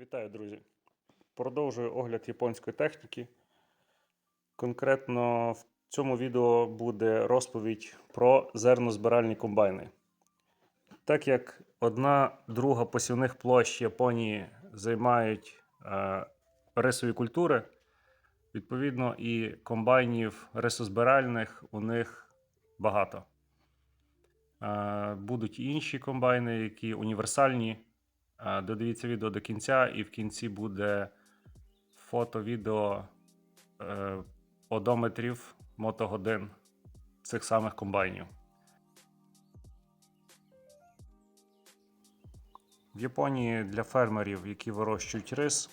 Вітаю, друзі! Продовжую огляд японської техніки. Конкретно в цьому відео буде розповідь про зернозбиральні комбайни. Так як одна друга посівних площ Японії займають е, рисові культури, відповідно, і комбайнів рисозбиральних у них багато. Е, Будуть і інші комбайни, які універсальні. Додивіться відео до кінця, і в кінці буде фото, відео е, одометрів мотогодин цих самих комбайнів. В Японії для фермерів, які вирощують рис,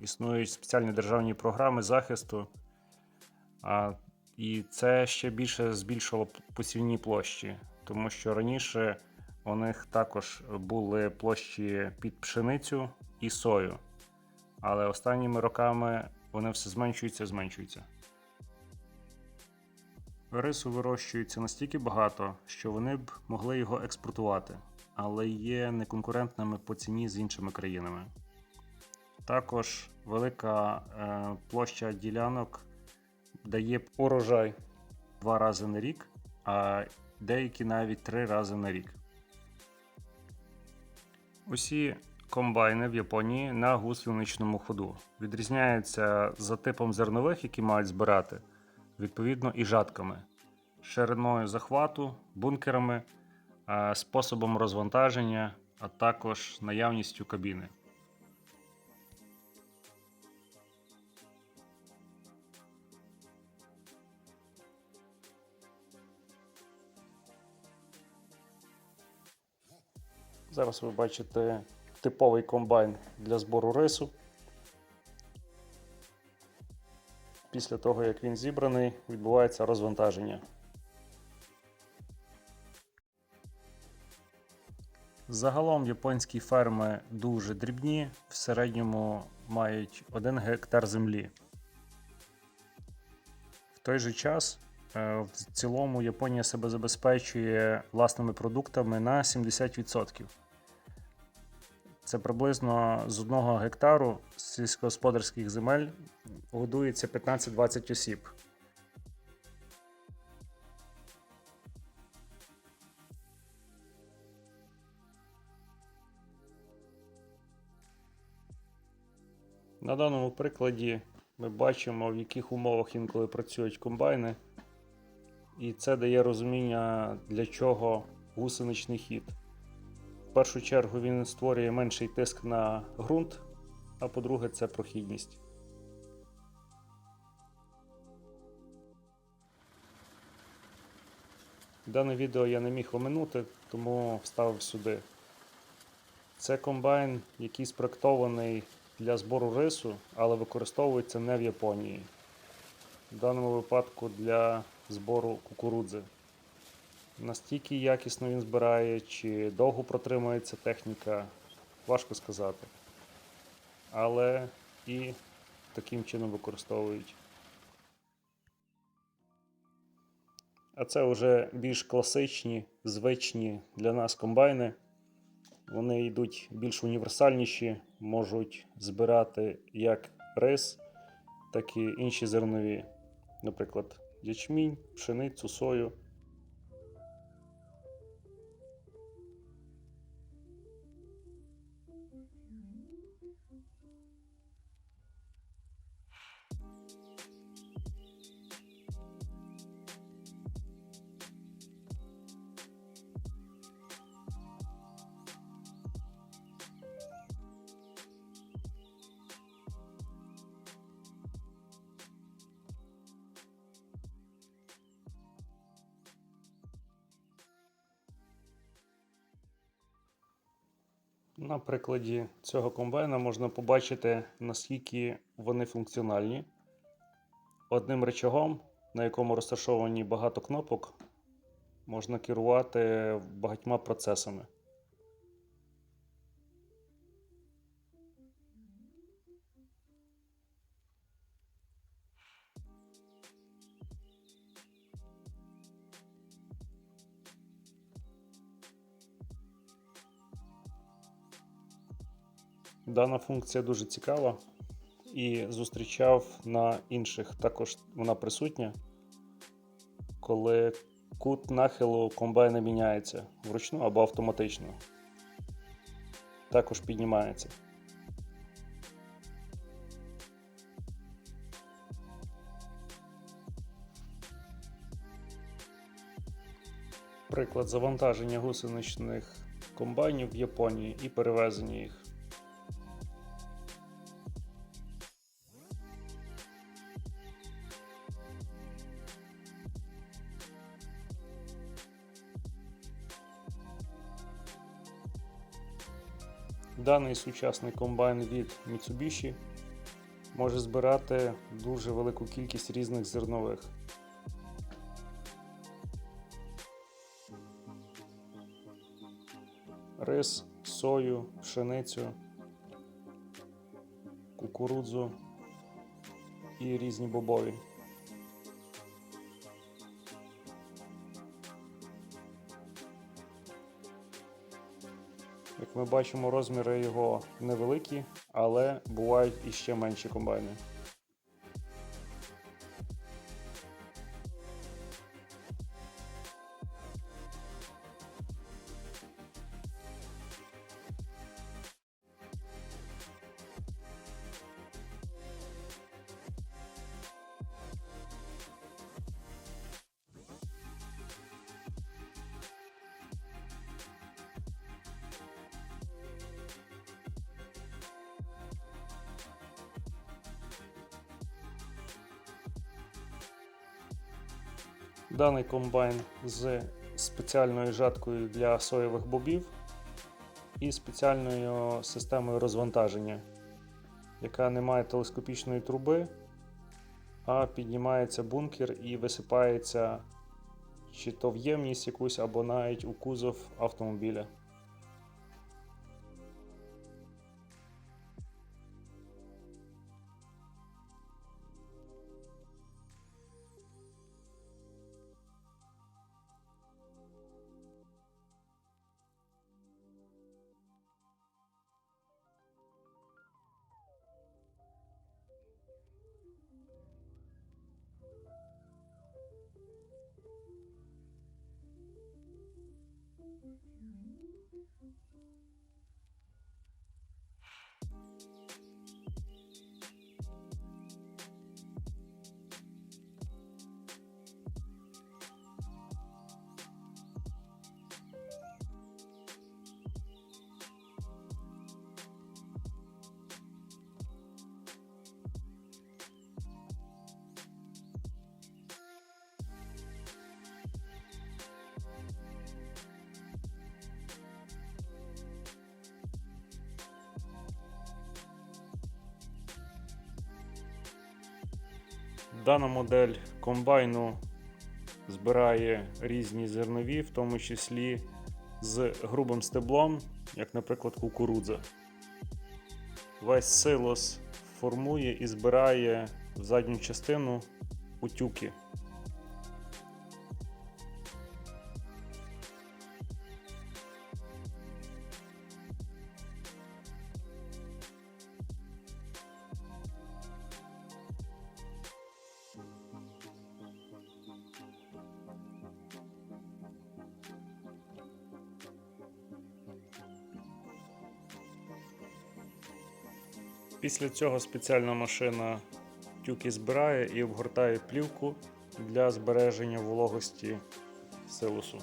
існують спеціальні державні програми захисту. А, і це ще більше збільшило посівні площі, тому що раніше у них також були площі під пшеницю і сою. Але останніми роками вони все зменшуються, зменшуються. Рису вирощується настільки багато, що вони б могли його експортувати, але є неконкурентними по ціні з іншими країнами. Також велика е, площа ділянок дає урожай два рази на рік, а деякі навіть три рази на рік. Усі комбайни в Японії на гусеничному ходу відрізняються за типом зернових, які мають збирати, відповідно і жатками, шириною захвату, бункерами, е, способом розвантаження, а також наявністю кабіни. Зараз ви бачите типовий комбайн для збору рису. Після того, як він зібраний, відбувається розвантаження. Загалом японські ферми дуже дрібні, в середньому мають 1 гектар землі. В той же час, е, в цілому, Японія себе забезпечує власними продуктами на 70%. Це приблизно з одного гектару сільськогосподарських земель годується 15-20 осіб. На даному прикладі ми бачимо, в яких умовах інколи працюють комбайни, і це дає розуміння, для чого гусеничний хід. В першу чергу він створює менший тиск на ґрунт, а по-друге, це прохідність. Дане відео я не міг оминути, тому вставив сюди. Це комбайн, який спроектований для збору рису, але використовується не в Японії. В даному випадку для збору кукурудзи. Настільки якісно він збирає, чи довго протримується техніка, важко сказати. Але і таким чином використовують. А це вже більш класичні, звичні для нас комбайни. Вони йдуть більш універсальніші, можуть збирати як рис, так і інші зернові, наприклад, ячмінь, пшеницю, сою. Música На прикладі цього комбайна можна побачити, наскільки вони функціональні. Одним речагом, на якому розташовані багато кнопок, можна керувати багатьма процесами. Дана функція дуже цікава і зустрічав на інших. Також вона присутня, коли кут нахилу комбайна міняється вручну або автоматично. Також піднімається. Приклад завантаження гусеничних комбайнів в Японії і перевезення їх. Даний сучасний комбайн від Mitsubishi може збирати дуже велику кількість різних зернових. Рис, сою, пшеницю, кукурудзу і різні бобові. Як ми бачимо, розміри його невеликі, але бувають і ще менші комбайни. Даний комбайн з спеціальною жаткою для соєвих бобів і спеціальною системою розвантаження, яка не має телескопічної труби, а піднімається бункер і висипається чи то в ємність якусь, або навіть у кузов автомобіля. Thank you. Дана модель комбайну збирає різні зернові, в тому числі з грубим стеблом, як, наприклад, кукурудза. Весь силос формує і збирає в задню частину утюки. Після цього спеціальна машина тюки збирає і обгортає плівку для збереження вологості силосу.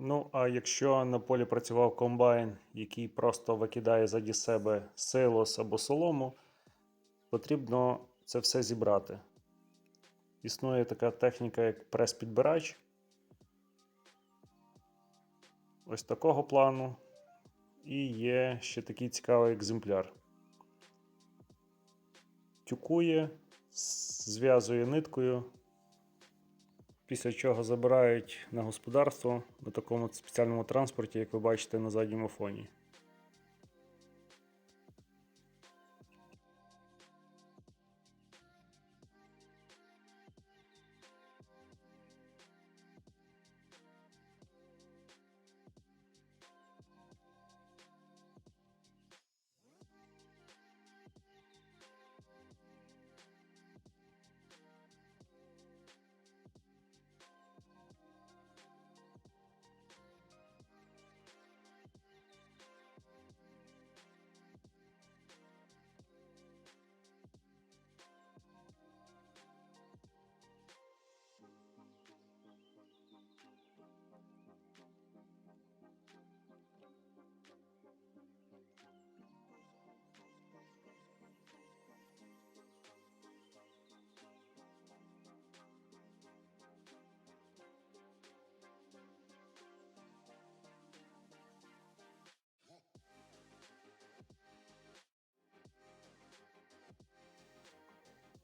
Ну, а якщо на полі працював комбайн, який просто викидає заді себе силос або солому, потрібно це все зібрати. Існує така техніка, як прес-підбирач. Ось такого плану. І є ще такий цікавий екземпляр. Тюкує, зв'язує ниткою, після чого забирають на господарство на такому спеціальному транспорті, як ви бачите на задньому фоні.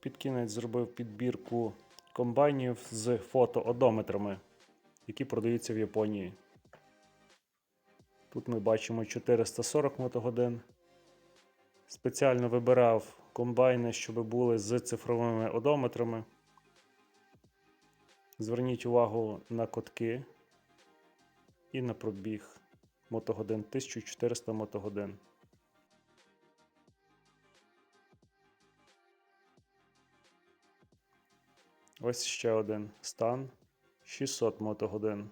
Під кінець зробив підбірку комбайнів з фотоодометрами, які продаються в Японії. Тут ми бачимо 440 мотогодин. Спеціально вибирав комбайни, щоб були з цифровими одометрами. Зверніть увагу на котки і на пробіг мотогодин 1400 мотогодин. Ось ще один стан 600 мотогодин.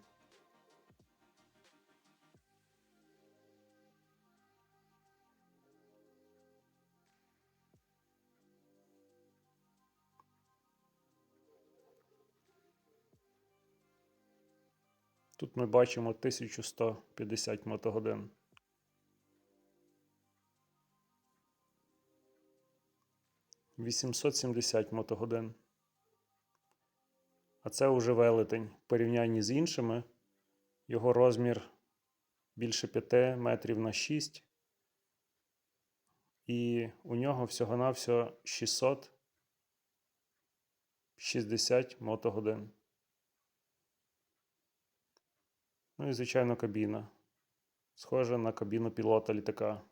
Тут ми бачимо 1150 мотогодин. Вісімсот сімдесят мотогодин. А це вже велетень в порівнянні з іншими. Його розмір більше 5 метрів на 6. І у нього всього-навсього 660 мотогодин. Ну і, звичайно, кабіна. Схожа на кабіну пілота літака.